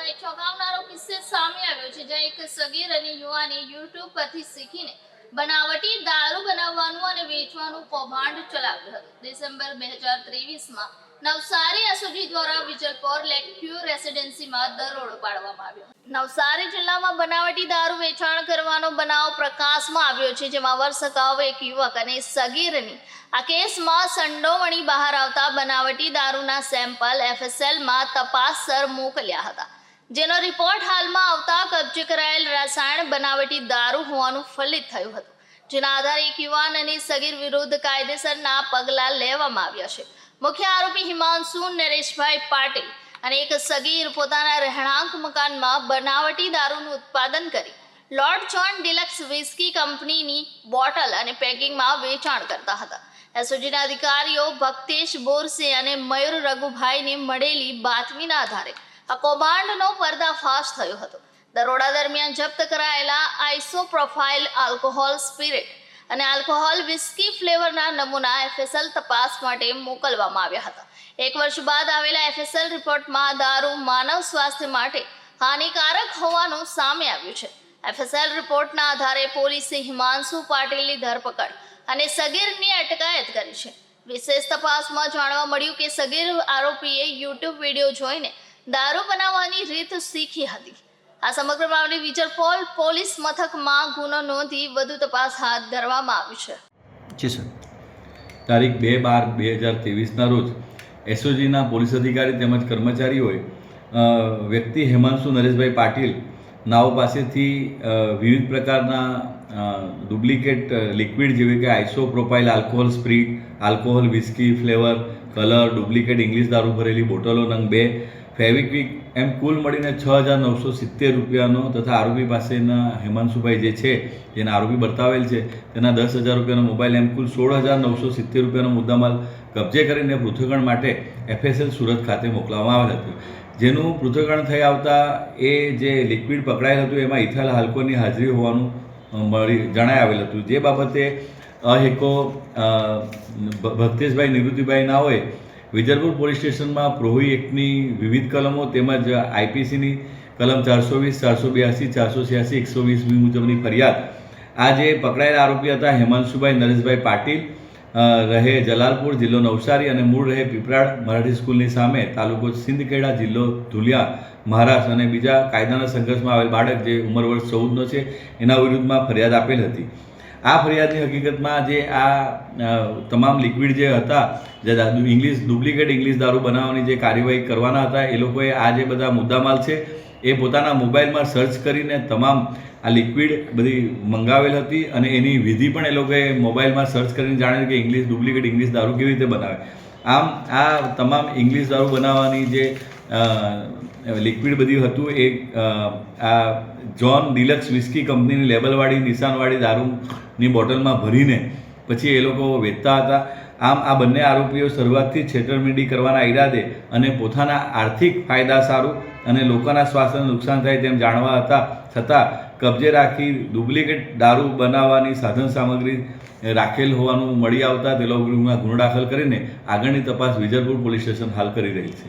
એક ચોંકાવનારો કિસ્સો સામે આવ્યો છે, જ્યાં એક સગીર અને યુવાને યુટ્યુબ પરથી શીખીને બનાવટી દારૂ બનાવવાનું અને વેચવાનું કૌભાંડ ચલાવ્યું હતું. ડિસેમ્બર બે હજાર ત્રેવીસમાં નવસારી એસઓજી દ્વારા વિજલપોર લેક્યુ રેસિડેન્સીમાં દરોડો પાડવામાં આવ્યો. નવસારી જિલ્લામાં બનાવટી દારૂ વેચાણ કરવાનો બનાવ પ્રકાશમાં આવ્યો છે, જેમાં વર્ષ અગાઉ એક યુવક અને સગીરની આ કેસમાં સંડોવણી બહાર આવતા બનાવટી દારૂના સેમ્પલ એફએસએલમાં તપાસસર મોકલ્યા હતા. જેનો રિપોર્ટ હાલમાં આવતા કબજે કરાયેલ રસાયણ બનાવટી દારૂ હોવાનું ફલિત થયું હતું, જેના આધારે એક યુવાન અને સગીર વિરુદ્ધ કાયદેસરના પગલાં લેવામાં આવ્યા છે. મુખ્ય આરોપી હિમાંશુ નરેશભાઈ પાટીલ અને એક સગીર પોતાના રહેણાંક મકાનમાં બનાવટી દારૂનું ઉત્પાદન કરી લોર્ડ જોન ડિલક્સ વિસ્કી કંપનીની બોટલ અને પેકિંગમાં વેચાણ કરતા હતા. એસઓજીના અધિકારીઓ ભક્તેશ બોરસે અને મયુર રઘુભાઈને મળેલી બાતમીના આધારે આ કૌભાંડનો પર્દાફાશ થયો હતો. દરોડા દરમિયાન જપ્ત કરાયેલા આઈસો પ્રોફાઇલ આલ્કોહોલ સ્પિરિટ અને આલ્કોહોલ વિસ્કી ફ્લેવરના નમૂના એફએસએલ તપાસ માટે મોકલવામાં આવ્યા હતા. એક વર્ષ બાદ આવેલા એફએસએલ રિપોર્ટમાં દારૂ માનવ સ્વાસ્થ્ય માટે હાનિકારક હોવાનું સામે આવ્યું છે. એફએસએલ રિપોર્ટના આધારે પોલીસે હિમાંશુ પાટીલની ધરપકડ અને સગીરની અટકાયત કરી છે. વિશેષ તપાસમાં જાણવા મળ્યું કે સગીર આરોપીએ યુટ્યુબ વીડિયો જોઈને દારૂ બનાવવાની રીત શીખી હતી. આ સમગ્ર મામલે વિજરપોલ પોલીસ મથકમાં ગુનો નોંધી વધુ તપાસ હાથ ધરવામાં આવી છે. જી સર. તારીખ બે બાર બે હજાર ત્રેવીસના રોજ એસઓજીના પોલીસ અધિકારી તેમજ કર્મચારીઓએ વ્યક્તિ હેમાંશુ નરેશભાઈ પાટીલ નાઓ પાસેથી વિવિધ પ્રકારના ડુપ્લિકેટ લિક્વિડ જેવી કે isopropyl alcohol spirit, alcohol whisky flavour, colour, duplicate English દારૂ ભરેલી બોટલો નંગ બે ફેવિક્વિક એમ કુલ મળીને છ હજાર નવસો સિત્તેર રૂપિયાનો તથા આરોપી પાસેના હેમાંશુભાઈ જે છે, જેને આરોપી બતાવેલ છે, તેના દસ હજાર રૂપિયાનો મોબાઈલ એમ કુલ સોળ હજાર નવસો સિત્તેર રૂપિયાનો મુદ્દામાલ કબજે કરીને પૃથ્થકરણ માટે એફએસએલ સુરત ખાતે મોકલવામાં આવેલ હતું. જેનું પૃથ્થકરણ થઈ આવતા એ જે લિક્વિડ પકડાયેલ હતું, એમાં ઇથાલ હાલ્કોની હાજરી હોવાનું મળી જણાય આવેલ હતું. જે બાબતે અહેકો ભક્તેશભાઈ, નિવૃત્તિભાઈ ના હોય વિજલપુર પોલીસ સ્ટેશનમાં પ્રોહી એક્ટની વિવિધ કલમો તેમજ આઈપીસીની કલમ ચારસો વીસ, ચારસો બ્યાસી, ચારસો છ્યાસી, એકસો વીસ બી મુજબની ફરિયાદ. આ જે પકડાયેલા આરોપી હતા હેમાંશુભાઈ નરેશભાઈ પાટીલ રહે જલાલપુર જિલ્લો નવસારી અને મૂળ રહે પીપરાડ મરાઠી સ્કૂલની સામે તાલુકો સિંદખેડા જિલ્લો ધુલિયા, મહારાષ્ટ્ર અને બીજા કાયદાના સંઘર્ષમાં આવેલ બાળક જે ઉંમર વર્ષ ચૌદનો છે, એના વિરુદ્ધમાં ફરિયાદ આપેલ હતી. આ ફરિયાદની હકીકતમાં જે આ તમામ લિક્વિડ જે હતા, જે ઇંગ્લિશ, ડુપ્લિકેટ ઇંગ્લિશ દારૂ બનાવવાની જે કાર્યવાહી કરવાના હતા, એ લોકોએ આ જે બધા મુદ્દામાલ છે, એ પોતાના મોબાઈલમાં સર્ચ કરીને તમામ આ લિક્વિડ બધી મંગાવેલ હતી અને એની વિધિ પણ એ લોકોએ મોબાઈલમાં સર્ચ કરીને જાણેલ કે ઇંગ્લિશ ડુપ્લિકેટ ઇંગ્લિશ દારૂ કેવી રીતે બનાવે. આમ, આ તમામ ઇંગ્લિશ દારૂ બનાવવાની જે લિક્વિડ બધી હતું, એ આ જોન ડિલક્સ વિસ્કી કંપનીની લેબલવાળી, નિશાનવાળી દારૂની બોટલમાં ભરીને પછી એ લોકો વેચતા હતા. આમ આ બંને આરોપીઓ શરૂઆતથી છેતરમિંડી કરવાના ઈરાદે અને પોતાના આર્થિક ફાયદા સારું અને લોકોના સ્વાસ્થ્યને નુકસાન થાય તેમ જાણવા હતા. છતાં કબજે રાખી ડુપ્લિકેટ દારૂ બનાવવાની સાધન સામગ્રી રાખેલ હોવાનું મળી આવતા તે લોકોમાં ગુનો દાખલ કરીને આગળની તપાસ વિજયપુર પોલીસ સ્ટેશન હાલ કરી રહી છે.